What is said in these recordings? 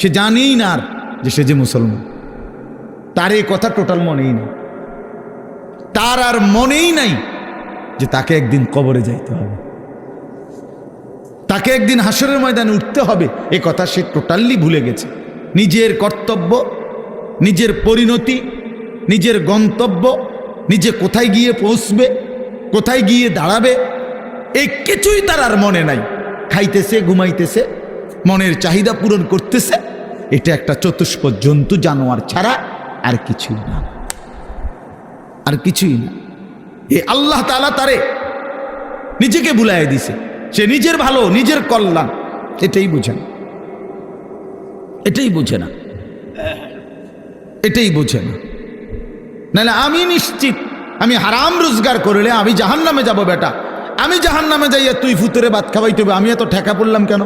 সে জানেই না আর যে সে যে মুসলমান। তার এই কথা টোটাল মনেই নেই। তার আর মনেই নাই যে তাকে একদিন কবরে যাইতে হবে। তাকে একদিন হাসরের ময়দানে উঠতে হবে, এ কথা সে টোটালি ভুলে গেছে। নিজের কর্তব্য, নিজের পরিণতি, নিজের গন্তব্য, নিজে কোথায় গিয়ে পৌঁছবে, কোথায় গিয়ে দাঁড়াবে এই কিছুই তার আর মনে নাই। খাইতেছে, ঘুমাইতেছে, মনের চাহিদা পূরণ করতেছে এটা একটা চতুষ্প জন্তু, জানোয়ার ছাড়া আর কিছুই না। আর কিছুই না। এ আল্লাহ তালা তারে নিজেকে বুলাই দিছে। সে নিজের ভালো, নিজের কল্যাণ, এটাই বুঝে না। এটাই বুঝে না। এটাই বুঝে না। নাহলে আমি নিশ্চিত, আমি হারাম রোজগার করলে আমি জাহান নামে যাব বেটা। আমি জাহান নামে যাইয়া তুই ফুতুরে ভাত খাওয়াইতে হবে, আমি এত ঠেকা পড়লাম কেন?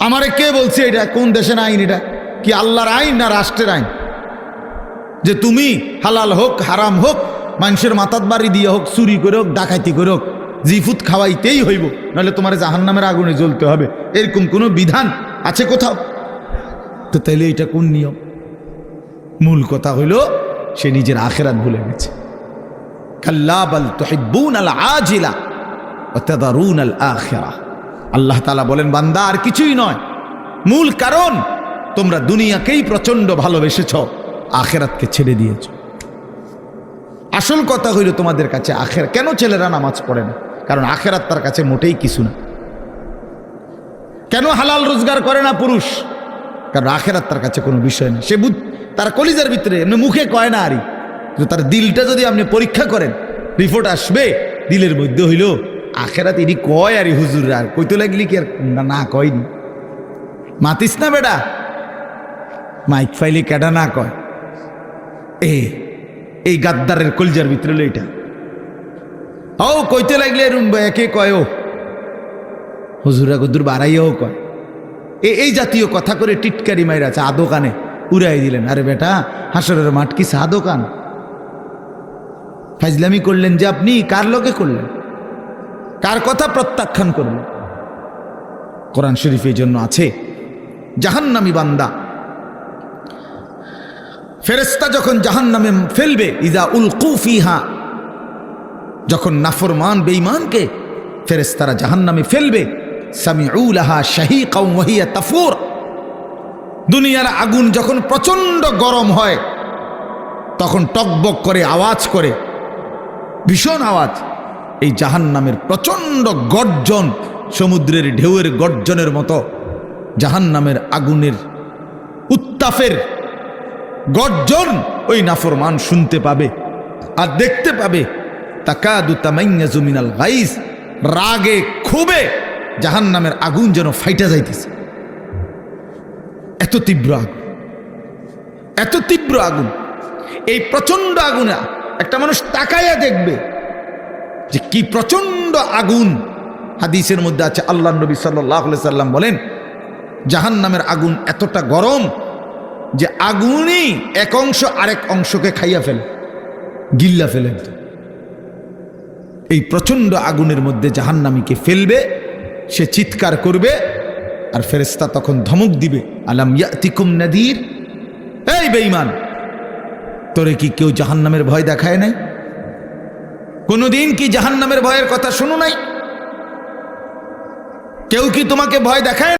আমারে কে বলছে এটা? কোন দেশের আইন এটা? কি আল্লাহর আইন না রাষ্ট্রের আইন? যে তুমি হালাল হোক, হারাম হোক, মানুষের মাথাত বাড়ি দিয়ে হোক, চুরি করে হোক, ডাকাতি করে হোক জিফুত খাওয়াইতেই হইব। নাহলে তোমার জাহান নামের আগুনে জ্বলতে হবে। এরকম কোনো বিধান আছে কোথাও? তো তাইলে এটা কোন নিয়ম? মূল কথা হইল, সে নিজের আখেরাত ভুলে গেছে। কাল্লা বাল তুহিব্বুন আল আজিলা ওয়া তাদারুন আল আখিরা। আল্লাহ তালা বলেন, বান্দা, আর কিছুই নয়। মূল কারণ, তোমরা দুনিয়াকেই প্রচণ্ড ভালোবেসেছ, আখেরাতকে ছেড়ে দিয়েছ। আসল কথা হইল তোমাদের কাছে আখের, কেন ছেলেরা নামাজ পড়ে না? কারণ আখেরাত তার কাছে মোটেই কিছু না। কেন হালাল রোজগার করে না পুরুষ? কারণ আখেরাত তার কাছে কোনো বিষয় না। সে বুধ, তার কলিজার ভিতরে, এমনি মুখে কয় না আরই। তার দিলটা যদি আপনি পরীক্ষা করেন রিপোর্ট আসবে, দিলের মধ্যে হইল আখেরাত ইনি কয় আরই হুজুর আর কইতে লাগলি কি আর না, কয়নি? মাতিস না বেটা? মাইক ফাইলি কেডা না কয়? এ এই গাদ্দারের কলজার ভিতরে এটা। ও কইতে লাগলে এরম একে কয় ও। হুজুরা গুদুর বাড়াইয়াও কয়। এ এই জাতীয় কথা করে টিটকারি মাইর আছে আদো কানে উড়াই দিলেন। আরে বেটা হাসরের মাঠ কি সা দোকান? ফাইজলামি করলেন যে আপনি কার লোকে করলেন? কার কথা প্রত্যাখ্যান করলেন কোরআন শরীফ এই জন্য আছে, জাহান্নামি বান্দা। ফেরেস্তা যখন জাহান্নামে ফেলবে, ইদা উল কুফিহা যখন নাফরমান, বেঈমানকে ফেরেস্তারা জাহান্নামে ফেলবে সামিউলাহা শাহিকা ওয়াহিয়া তাফুর, দুনিয়ার আগুন যখন প্রচণ্ড গরম হয়, তখন টকবক করে, আওয়াজ করে, ভীষণ আওয়াজ। এই জাহান্নামের প্রচণ্ড গর্জন, সমুদ্রের ঢেউয়ের গর্জনের মতো, জাহান্নামের আগুনের উত্তাপের গর্জন ওই নাফরমান শুনতে পাবে আর দেখতে পাবে। তাকাদু তামাইয়াজু মিনাল গাইস রাগে ক্ষোভে জাহান্নামের আগুন যেন ফাইটা যাইতেছে। এত তীব্র আগুন, এত তীব্র আগুন, এই প্রচণ্ড আগুনে একটা মানুষ তাকাইয়া দেখবে। যে কি প্রচণ্ড আগুন হাদিসের মধ্যে আছে। আল্লাহ নবী সাল্লাহ সাল্লাম বলেন জাহান নামের আগুন এতটা গরম যে আগুনই এক অংশ আরেক অংশকে খাইয়া ফেলে, গিল্লা ফেলে এই প্রচণ্ড আগুনের মধ্যে জাহান্নামীকে ফেলবে, সে চিৎকার করবে, আর ফেরেস্তা তখন ধমক দিবে, আলাম ইয়াতিকুম নাদির? এই বেঈমান, তোরে কি কেউ জাহান্নামের ভয় দেখায় নাই? কোনোদিন কি জাহান্নামের ভয়ের কথা শুনো নাই? কেউ কি তোমাকে ভয় দেখায়